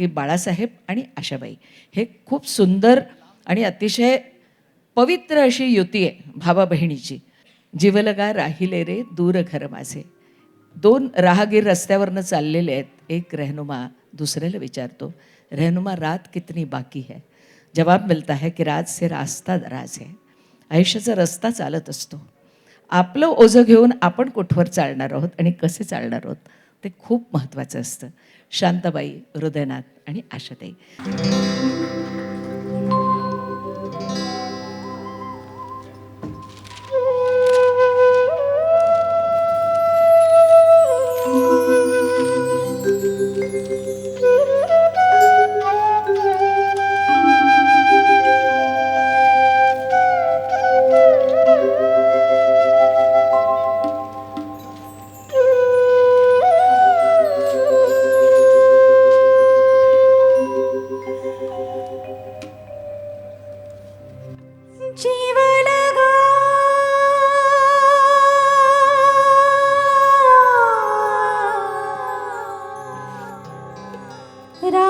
की बाळासाहेब आणि आशाबाई. हे खूप सुंदर आणि अतिशय पवित्र अशी युती आहे भावा बहिणीची जीवलगा राहिले रे दूर घर माझे. दोन राहगीर रस्त्यावरनं चाललेले आहेत. एक रहनुमा दुसऱ्याला विचारतो रहनुमा रात कितनी बाकी है? जवाब मिलता है की रात से रास्ता दराज है. आयुष्याचा रस्ता चालत असतो. आपलं ओझं घेऊन आपण कुठवर चालणार आहोत आणि कसे चालणार आहोत? ते खूप महत्त्वाचं असतं. शांताबाई हृदयनाथ आणि आशाताई. राहिले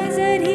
Is it?